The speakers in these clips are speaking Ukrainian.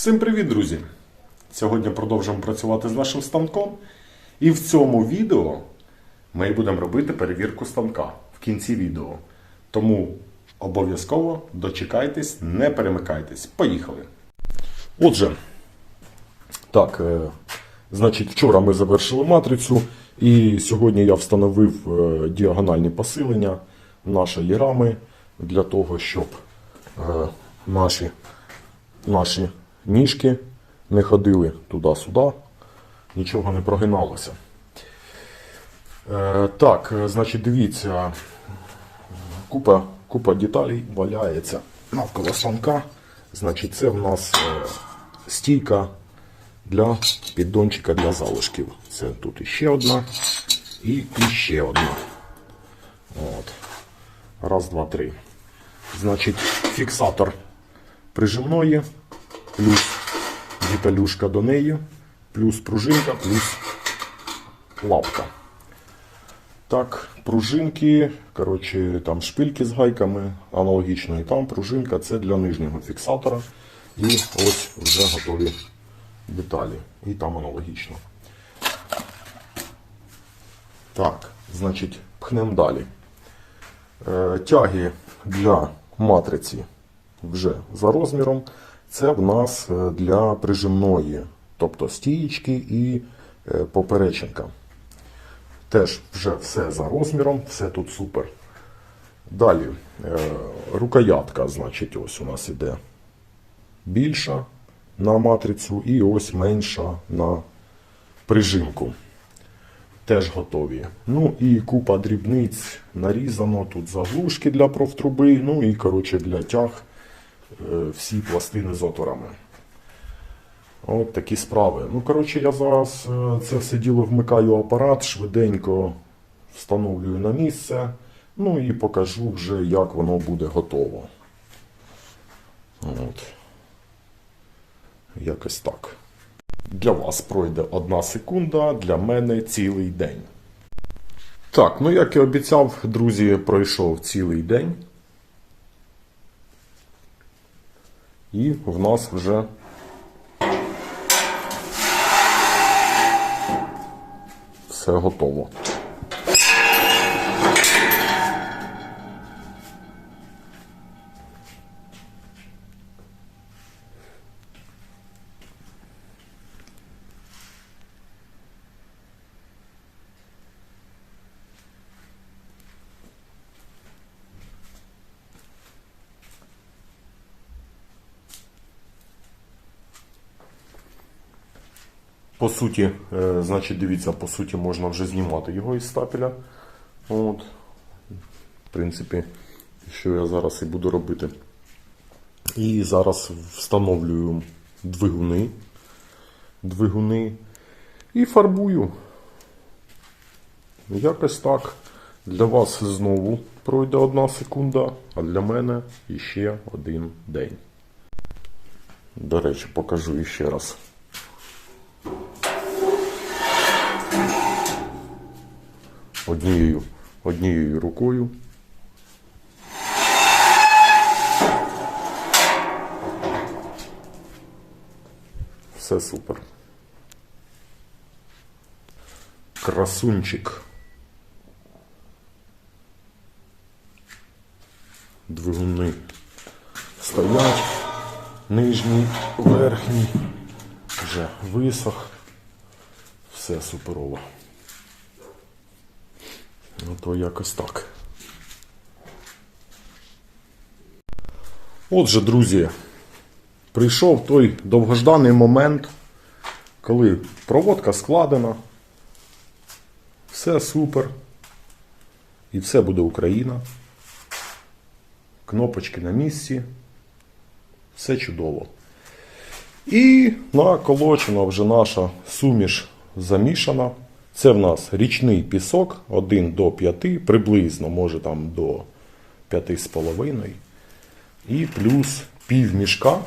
Всім привіт, друзі! Сьогодні продовжуємо працювати з нашим станком. І в цьому відео ми будемо робити перевірку станка в кінці відео. Тому обов'язково дочекайтесь, не перемикайтесь. Поїхали! Отже, так, е, значить, вчора ми завершили матрицю, і сьогодні я встановив е, діагональні посилення нашої рами для того, щоб е, наші, наші ніжки не ходили туди-сюди, нічого не прогиналося. Е, так, е, значить, дивіться, купа, купа деталей валяється навколо станка. Значить, це в нас е, стійка для піддончика для залишків. Це тут іще одна і іще одна. От. Раз, два, три. Значить, фіксатор прижимної, плюс деталюшка до неї, плюс пружинка, плюс лапка. Так, пружинки, коротше, там шпильки з гайками аналогічно. І там пружинка це для нижнього фіксатора. І ось вже готові деталі. І там аналогічно. Так, значить, пхнемо далі. Е, тяги для матриці вже за розміром. Це в нас е, для прижимної, тобто стієчки і е, поперечинка. Теж вже все за розміром, все тут супер. Далі е, рукоятка, значить, ось у нас іде більша на матрицю і ось менша на прижимку. Теж готові. Ну і купа дрібниць нарізано. Тут заглушки для профтруби, ну і коротше для тяг всі пластини з отворами. От такі справи. Ну, коротше, я зараз е, це все діло вмикаю апарат, швиденько встановлюю на місце. Ну і покажу вже, як воно буде готово. От. Якось так. Для вас пройде одна секунда, для мене цілий день. Так, ну як і обіцяв, друзі, пройшов цілий день. І в нас вже все готово. По суті, е, значить, дивіться, по суті, можна вже знімати його із стапеля. От. В принципі, що я зараз і буду робити. І зараз встановлюю двигуни. Двигуни і фарбую. Якось так. Для вас знову пройде одна секунда, а для мене іще один день. До речі, покажу іще раз. Однією, однією рукою. Все супер. Красунчик. Двигуни стоять. Нижній, верхній. Вже висох. Все суперово. Ну, то якось так. Отже, друзі, прийшов той довгожданий момент, коли проводка складена, все супер, і все буде Україна. Кнопочки на місці, все чудово. І наколочена вже наша суміш замішана. Це в нас річний пісок 1 до 5, приблизно, може там до 5,5. І плюс пів мішка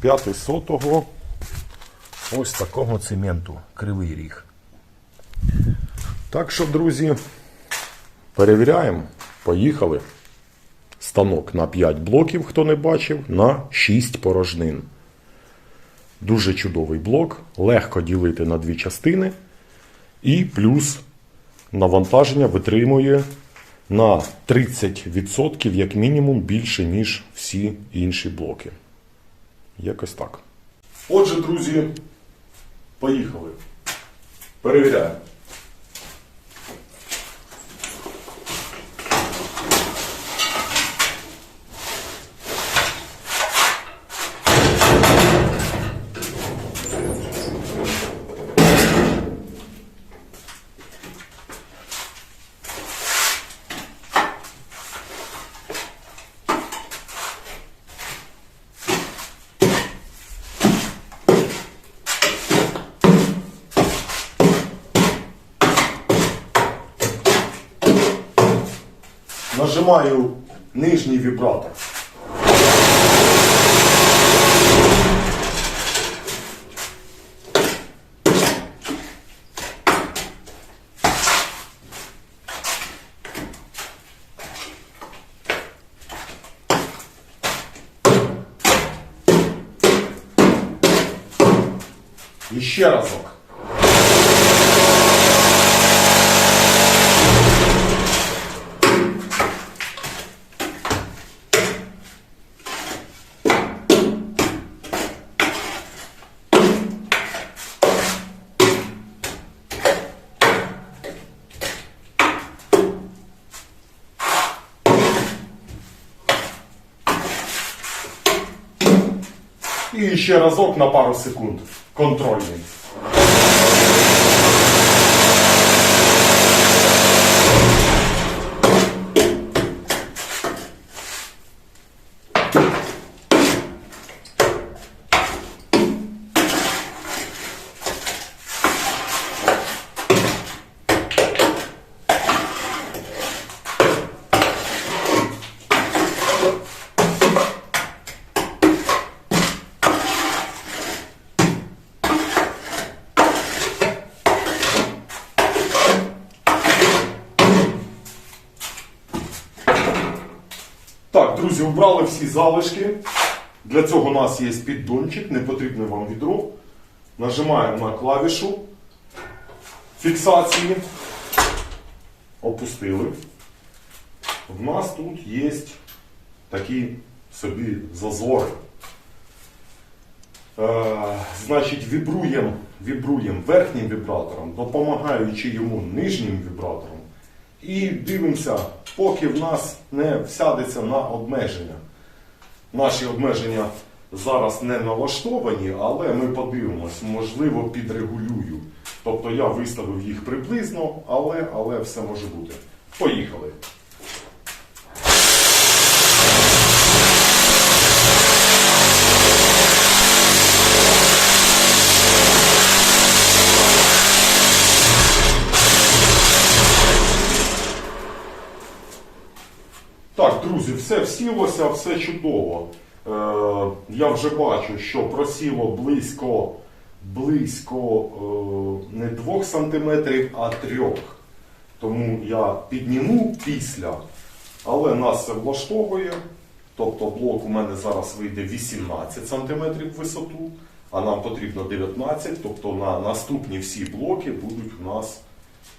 5 сотого ось такого цементу, кривий ріг. Так що, друзі, перевіряємо. Поїхали. Станок на 5 блоків, хто не бачив, на 6 порожнин. Дуже чудовий блок, легко ділити на дві частини. І плюс навантаження витримує на 30% як мінімум більше, ніж всі інші блоки. Якось так. Отже, друзі, поїхали. Перевіряємо. Нажимаю нижній вібратор. І ще. І ще разок на пару секунд. Контрольний. Так, друзі, убрали всі залишки. Для цього у нас є піддончик, не потрібне вам відро. Нажимаємо на клавішу фіксації. Опустили. В нас тут є такі собі зазори. Е, значить, вібруємо вібруєм верхнім вібратором, допомагаючи йому нижнім вібратором. І дивимося, поки в нас не всядеться на обмеження. Наші обмеження зараз не налаштовані, але ми подивимось, можливо, підрегулюю. Тобто я виставив їх приблизно, але, але все може бути. Поїхали. Так, друзі, все всілося, все чудово. Е, я вже бачу, що просіло близько, близько е, не 2 см, а 3 Тому я підніму після, але нас це влаштовує. Тобто блок у мене зараз вийде 18 см висоту, а нам потрібно 19 Тобто на наступні всі блоки будуть у нас.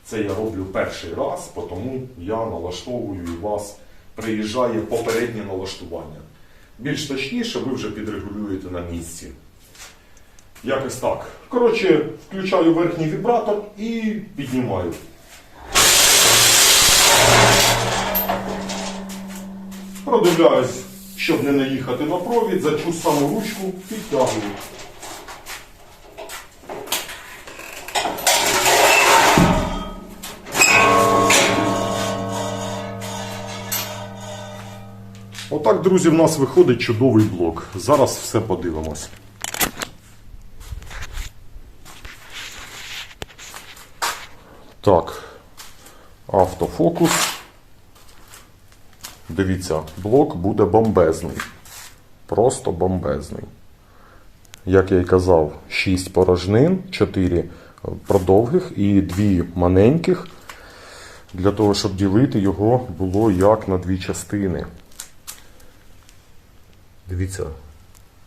Це я роблю перший раз, тому я налаштовую вас приїжджає попереднє налаштування. Більш точніше, ви вже підрегулюєте на місці. Якось так. Коротше, включаю верхній вібратор і піднімаю. Продивляюсь, щоб не наїхати на провід, за цю саму ручку підтягую. Отак, друзі, в нас виходить чудовий блок. Зараз все подивимось. Так, автофокус. Дивіться, блок буде бомбезний. Просто бомбезний. Як я й казав, 6 порожнин, 4 продовгих і 2 маленьких. Для того, щоб ділити його було як на дві частини. Дивіться,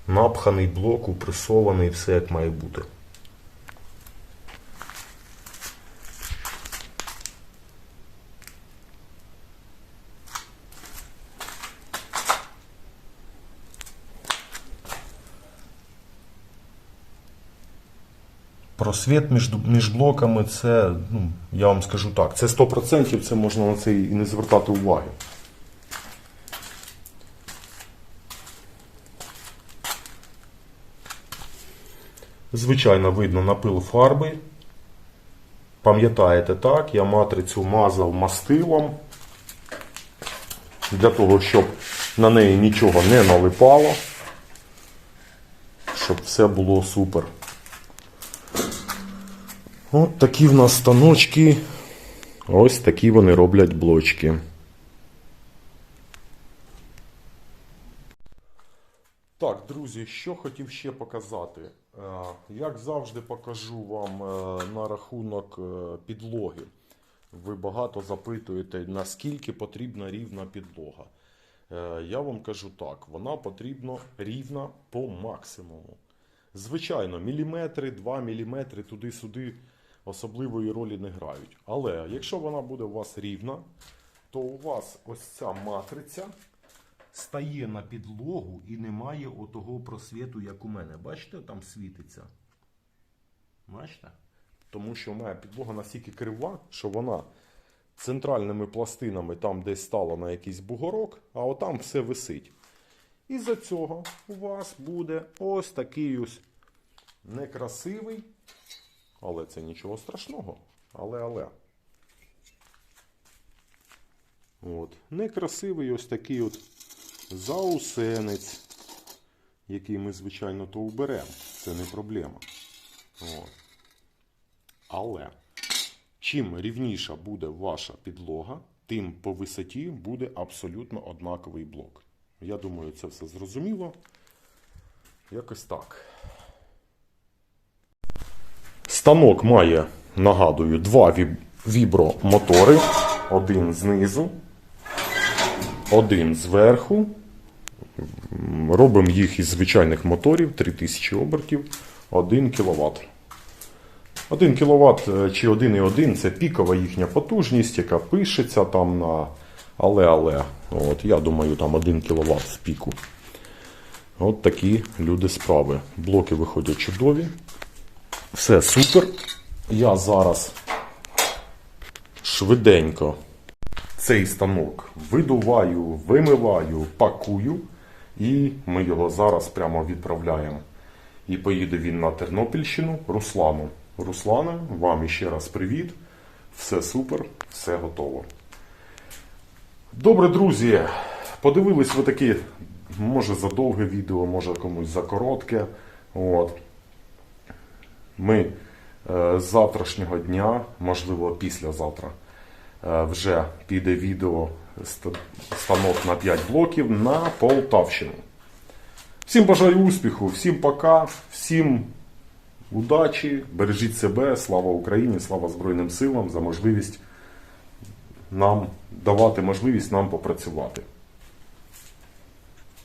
напханий блок, упресований, все як має бути. Просвіт між, між блоками це, ну, я вам скажу так, це 100%, це можна на це і не звертати уваги. Звичайно, видно напил фарби. Пам'ятаєте так, я матрицю мазав мастилом для того, щоб на неї нічого не налипало, щоб все було супер. От такі в нас станочки. Ось такі вони роблять блочки. Так, друзі, що хотів ще показати. Е, Як завжди покажу вам е, на рахунок е, підлоги. Ви багато запитуєте, наскільки потрібна рівна підлога. Я вам кажу так, вона потрібна рівна по максимуму. Звичайно, міліметри, 2 міліметри туди-сюди особливої ролі не грають. Але якщо вона буде у вас рівна, то у вас ось ця матриця стає на підлогу і немає отого просвіту, як у мене. Бачите, там світиться. Бачите? Тому що моя підлога настільки крива, що вона центральними пластинами там десь стала на якийсь бугорок, а отам все висить. І за цього у вас буде ось такий ось некрасивий, але це нічого страшного. Але, але. От. Некрасивий ось такий от заусенець, який ми, звичайно, то уберемо. Це не проблема. От. Але чим рівніша буде ваша підлога, тим по висоті буде абсолютно однаковий блок. Я думаю, це все зрозуміло. Якось так. Станок має, нагадую, два віб- вібромотори. Один знизу, один зверху. Робимо їх із звичайних моторів 3000 обертів, 1 кВт. 1 кВт чи 1,1 це пікова їхня потужність, яка пишеться там на але-але. От, я думаю, там 1 кВт з піку. От такі люди справи. Блоки виходять чудові. Все супер. Я зараз швиденько цей станок видуваю, вимиваю, пакую, і ми його зараз прямо відправляємо. І поїде він на Тернопільщину Руслану. Руслане, вам іще раз привіт. Все супер, все готово. Добре, друзі, подивились ви такі, може за довге відео, може комусь за коротке. От. Ми е, з завтрашнього дня, можливо, післязавтра, е, вже піде відео станок на 5 блоків на Полтавщину. Всім бажаю успіху, всім пока, всім удачі, бережіть себе, слава Україні, слава Збройним силам за можливість нам давати можливість нам попрацювати.